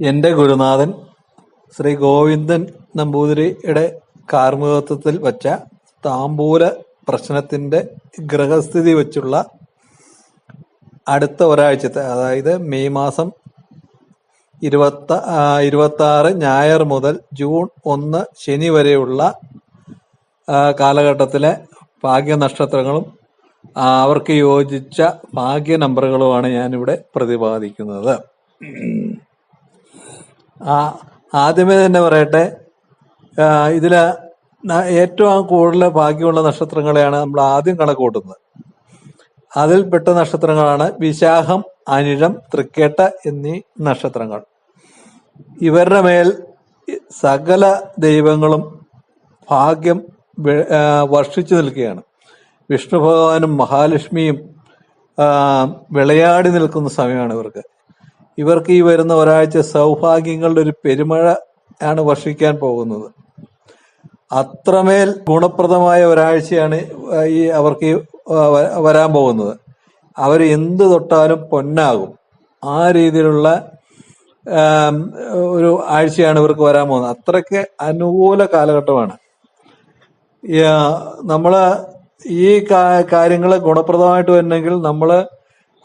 എന്റെ ഗുരുനാഥൻ ശ്രീ ഗോവിന്ദൻ നമ്പൂതിരിയുടെ കാർമ്മികത്വത്തിൽ വച്ച താംബൂല പ്രശ്നത്തിന്റെ ഗ്രഹസ്ഥിതി വച്ചുള്ള അടുത്ത ഒരാഴ്ചത്തെ അതായത് മെയ് മാസം ഇരുപത്ത ആറ് ഞായർ മുതൽ ജൂൺ ഒന്ന് ശനി വരെയുള്ള കാലഘട്ടത്തിലെ ഭാഗ്യനക്ഷത്രങ്ങളും നക്ഷത്രങ്ങളും അവർക്ക് യോജിച്ച ഭാഗ്യ നമ്പറുകളുമാണ് ഞാനിവിടെ പ്രതിപാദിക്കുന്നത്. ആദ്യമേ തന്നെ പറയട്ടെ ഇതിൽ ഏറ്റവും കൂടുതൽ ഭാഗ്യമുള്ള നക്ഷത്രങ്ങളെയാണ് നമ്മൾ ആദ്യം കണക്ക് കൂട്ടുന്നത് പെട്ട നക്ഷത്രങ്ങളാണ് വിശാഖം അനിഴം തൃക്കേട്ട എന്നീ നക്ഷത്രങ്ങൾ. ഇവരുടെ മേൽ സകല ദൈവങ്ങളും ഭാഗ്യം വർഷിച്ചു നിൽക്കുകയാണ്. വിഷ്ണു ഭഗവാനും മഹാലക്ഷ്മിയും ആ, വിളയാടി നിൽക്കുന്ന സമയമാണ് ഇവർക്ക്. ഇവർക്ക് ഈ വരുന്ന ഒരാഴ്ച സൗഭാഗ്യങ്ങളുടെ ഒരു പെരുമഴ ആണ് വർഷിക്കാൻ പോകുന്നത്. അത്രമേൽ ഗുണപ്രദമായ ഒരാഴ്ചയാണ് ഈ അവർക്ക് വരാൻ പോകുന്നത്. അവർ എന്ത് തൊട്ടാലും പൊന്നാകും. ആ രീതിയിലുള്ള ഒരു ആഴ്ചയാണ് ഇവർക്ക് വരാൻ പോകുന്നത്. അത്രയ്ക്ക് അനുകൂല കാലഘട്ടമാണ്. നമ്മൾ ഈ കാര്യങ്ങൾ ഗുണപ്രദമായിട്ട് വരണമെങ്കിൽ നമ്മൾ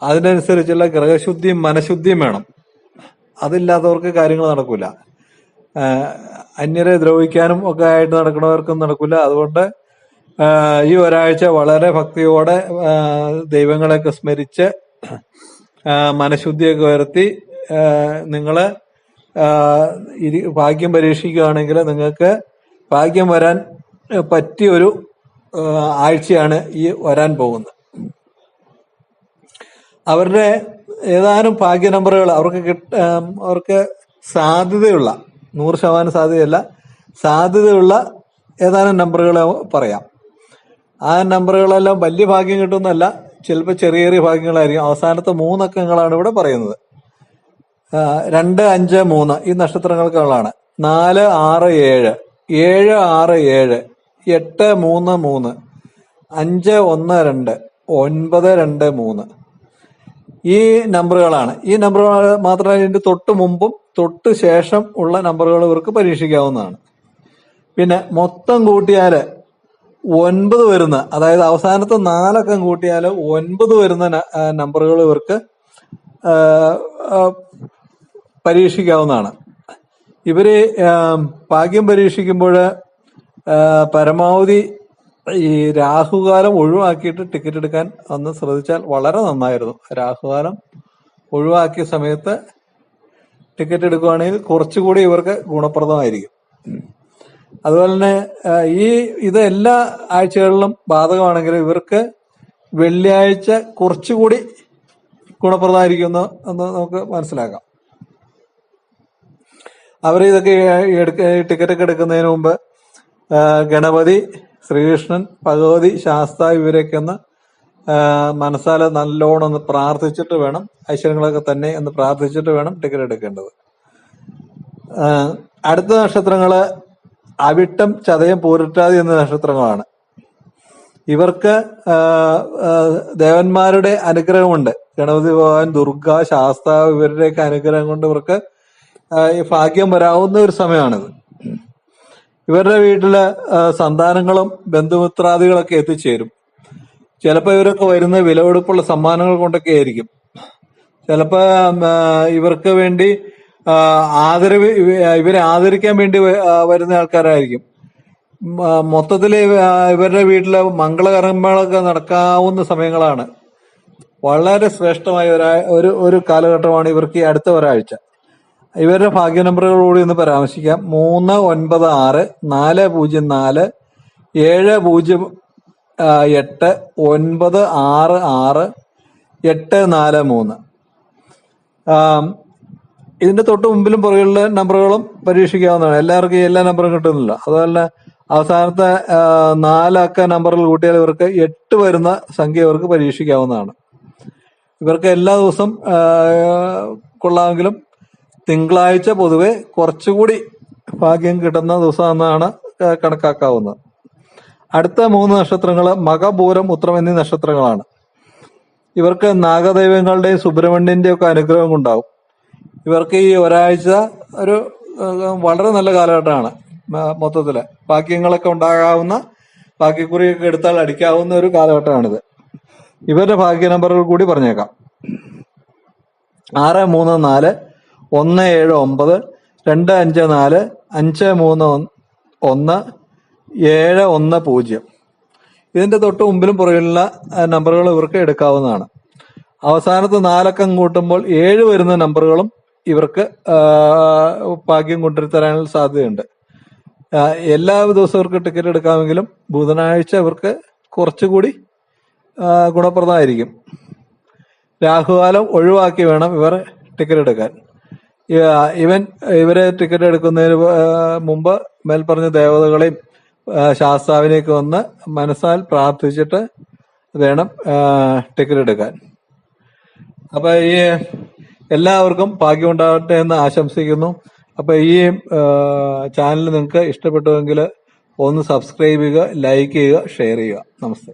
അതിനനുസരിച്ചുള്ള ഗ്രഹശുദ്ധിയും മനഃശുദ്ധിയും വേണം. അതില്ലാത്തവർക്ക് കാര്യങ്ങൾ നടക്കൂല. അന്യരെ ദ്രോഹിക്കാനും ഒക്കെ ആയിട്ട് നടക്കുന്നവർക്കും നടക്കില്ല അതുകൊണ്ട് ഈ ഒരാഴ്ച വളരെ ഭക്തിയോടെ ദൈവങ്ങളെയൊക്കെ സ്മരിച്ച് മനഃശുദ്ധിയൊക്കെ വരുത്തി നിങ്ങൾ ഭാഗ്യം പരീക്ഷിക്കുകയാണെങ്കിൽ നിങ്ങൾക്ക് ഭാഗ്യം വരാൻ പറ്റിയൊരു ആഴ്ചയാണ് ഈ വരാൻ പോകുന്നത്. അവരുടെ ഏതാനും ഭാഗ്യ നമ്പറുകൾ അവർക്ക് കിട്ട അവർക്ക് സാധ്യതയുള്ള നൂറ് ശതമാനം സാധ്യതയല്ല സാധ്യതയുള്ള ഏതാനും നമ്പറുകൾ പറയാം. ആ നമ്പറുകളെല്ലാം വലിയ ഭാഗ്യം കിട്ടുന്നല്ല ചിലപ്പോൾ ചെറിയ ചെറിയ ഭാഗ്യങ്ങളായിരിക്കും. അവസാനത്തെ മൂന്നക്കങ്ങളാണ് ഇവിടെ പറയുന്നത്. രണ്ട് അഞ്ച് മൂന്ന് ഈ നക്ഷത്രങ്ങൾക്കുള്ളതാണ്. നാല് ആറ് ഏഴ്. ഏഴ് ആറ് ഏഴ്. എട്ട് മൂന്ന് മൂന്ന്. അഞ്ച് ഒന്ന് രണ്ട്. ഒൻപത് രണ്ട് മൂന്ന്. ഈ നമ്പറുകളാണ്. ഈ നമ്പറുകൾ മാത്രമല്ല ഇതിന്റെ തൊട്ട് മുമ്പും തൊട്ട് ശേഷം ഉള്ള നമ്പറുകൾ ഇവർക്ക് പരീക്ഷിക്കാവുന്നതാണ്. പിന്നെ മൊത്തം കൂട്ടിയാൽ ഒൻപത് വരുന്ന അതായത് അവസാനത്തെ നാലക്കം കൂട്ടിയാൽ ഒൻപത് വരുന്ന നമ്പറുകൾ ഇവർക്ക് പരീക്ഷിക്കാവുന്നതാണ്. ഇവർ ഭാഗ്യം പരീക്ഷിക്കുമ്പോൾ പരമാവധി ഈ രാഹുകാലം ഒഴിവാക്കിയിട്ട് ടിക്കറ്റ് എടുക്കാൻ ഒന്ന് ശ്രദ്ധിച്ചാൽ വളരെ നന്നായിരുന്നു. രാഹുകാലം ഒഴിവാക്കിയ സമയത്ത് ടിക്കറ്റ് എടുക്കുകയാണെങ്കിൽ കുറച്ചുകൂടി ഇവർക്ക് ഗുണപ്രദമായിരിക്കും. അതുപോലെ തന്നെ ഈ ഇത് എല്ലാ ആഴ്ചകളിലും ബാധകമാണെങ്കിൽ ഇവർക്ക് വെള്ളിയാഴ്ച കുറച്ചുകൂടി ഗുണപ്രദമായിരിക്കും എന്ന് നമുക്ക് മനസ്സിലാക്കാം. അവർ ഇതൊക്കെ എടുക്ക ടിക്കറ്റ് ഒക്കെ എടുക്കുന്നതിന് മുമ്പ് ഗണപതി ശ്രീകൃഷ്ണൻ ഭഗവതി ശാസ്ത ഇവരൊക്കെ ഒന്ന് മനസ്സാല നല്ലോണം ഒന്ന് പ്രാർത്ഥിച്ചിട്ട് വേണം ഐശ്വര്യങ്ങളൊക്കെ തന്നെ എന്ന് പ്രാർത്ഥിച്ചിട്ട് വേണം ടിക്കറ്റ് എടുക്കേണ്ടത്. അടുത്ത നക്ഷത്രങ്ങൾ അവിട്ടം ചതയം പൂരറ്റാതി എന്ന നക്ഷത്രങ്ങളാണ്. ഇവർക്ക് ദേവന്മാരുടെ അനുഗ്രഹമുണ്ട്. ഗണപതി ഭഗവാൻ ദുർഗ ശാസ്ത ഇവരുടെയൊക്കെ അനുഗ്രഹം കൊണ്ട് ഇവർക്ക് ഭാഗ്യം വരാവുന്ന ഒരു സമയമാണിത്. ഇവരുടെ വീട്ടിൽ സന്താനങ്ങളും ബന്ധുമിത്രാദികളൊക്കെ എത്തിച്ചേരും. ചിലപ്പോൾ ഇവരൊക്കെ വരുന്ന വിലവെടുപ്പുള്ള സമ്മാനങ്ങൾ കൊണ്ടൊക്കെ ആയിരിക്കും. ചിലപ്പോൾ ഇവർക്ക് വേണ്ടി ആദരവ് ഇവരെ ആദരിക്കാൻ വേണ്ടി വരുന്ന ആൾക്കാരായിരിക്കും. മ- മൊത്തത്തിൽ ഇവ- ആ, ഇവരുടെ വീട്ടിലെ മംഗളകർമ്മങ്ങളൊക്കെ നടക്കാവുന്ന സമയങ്ങളാണ്. വളരെ ശ്രേഷ്ഠമായ ഒരു ഒരു കാലഘട്ടമാണ് ഇവർക്ക് ഈ അടുത്ത ഒരാഴ്ച. ഇവരുടെ ഭാഗ്യ നമ്പറുകൾ കൂടി ഒന്ന് പരാമർശിക്കാം. മൂന്ന് ഒൻപത് ആറ് നാല് പൂജ്യം നാല് ഏഴ് പൂജ്യം എട്ട് ഒൻപത് ആറ് ആറ് എട്ട് നാല് മൂന്ന്. ഇതിന്റെ തൊട്ട് മുമ്പിലും പുറകിലുള്ള നമ്പറുകളും പരീക്ഷിക്കാവുന്നതാണ്. എല്ലാവർക്കും എല്ലാ നമ്പറും കിട്ടുന്നില്ല. അതുപോലെ അവസാനത്തെ നാലക്ക നമ്പറിൽ കൂട്ടിയാൽ ഇവർക്ക് എട്ട് വരുന്ന സംഖ്യ ഇവർക്ക് പരീക്ഷിക്കാവുന്നതാണ്. ഇവർക്ക് എല്ലാ ദിവസം കൊള്ളാമെങ്കിലും തിങ്കളാഴ്ച പൊതുവെ കുറച്ചുകൂടി ഭാഗ്യം കിട്ടുന്ന ദിവസം എന്നാണ് കണക്കാക്കാവുന്നത്. അടുത്ത മൂന്ന് നക്ഷത്രങ്ങൾ മകപൂരം ഉത്രം എന്നീ നക്ഷത്രങ്ങളാണ്. ഇവർക്ക് നാഗദൈവങ്ങളുടെയും സുബ്രഹ്മണ്യന്റെയും ഒക്കെ അനുഗ്രഹം ഉണ്ടാവും. ഇവർക്ക് ഈ ഒരാഴ്ച ഒരു വളരെ നല്ല കാലഘട്ടമാണ് മൊത്തത്തിൽ. ഭാഗ്യങ്ങളൊക്കെ ഉണ്ടാകാവുന്ന ഭാഗ്യക്കുറിയൊക്കെ എടുത്താൽ അടിക്കാവുന്ന ഒരു കാലഘട്ടമാണിത്. ഇവരുടെ ഭാഗ്യ നമ്പറുകൾ കൂടി പറഞ്ഞേക്കാം. ആറ് മൂന്ന് നാല് ഒന്ന് ഏഴ് ഒമ്പത് രണ്ട് അഞ്ച് നാല് അഞ്ച് മൂന്ന് ഒന്ന് ഏഴ് ഒന്ന് പൂജ്യം. ഇതിന്റെ തൊട്ട് മുമ്പിലും പുറകിലുള്ള നമ്പറുകൾ ഇവർക്ക് എടുക്കാവുന്നതാണ്. അവസാനത്ത് നാലക്കം കൂട്ടുമ്പോൾ ഏഴ് വരുന്ന നമ്പറുകളും ഇവർക്ക് ഭാഗ്യം കൊണ്ടുവരുത്തരാനുള്ള സാധ്യതയുണ്ട്. എല്ലാ ദിവസവും ഇവർക്ക് ടിക്കറ്റ് എടുക്കാമെങ്കിലും ബുധനാഴ്ച ഇവർക്ക് കുറച്ചുകൂടി ഗുണപ്രദമായിരിക്കും. രാഹുകാലം ഒഴിവാക്കി വേണം ഇവർ ടിക്കറ്റ് എടുക്കാൻ. ഇവൻ ഇവരെ ടിക്കറ്റ് എടുക്കുന്നതിന് മുമ്പ് മേൽപ്പറഞ്ഞ ദേവതകളെയും ശാസ്താവിനേക്ക് വന്ന് മനസ്സാൽ പ്രാർത്ഥിച്ചിട്ട് വേണം ടിക്കറ്റ് എടുക്കാൻ. അപ്പൊ ഈ എല്ലാവർക്കും ഭാഗ്യം ഉണ്ടാവട്ടെ എന്ന് ആശംസിക്കുന്നു. അപ്പൊ ഈ ചാനൽ നിങ്ങൾക്ക് ഇഷ്ടപ്പെട്ടുവെങ്കിൽ ഒന്ന് സബ്സ്ക്രൈബ് ചെയ്യുക ലൈക്ക് ചെയ്യുക ഷെയർ ചെയ്യുക. നമസ്തേ.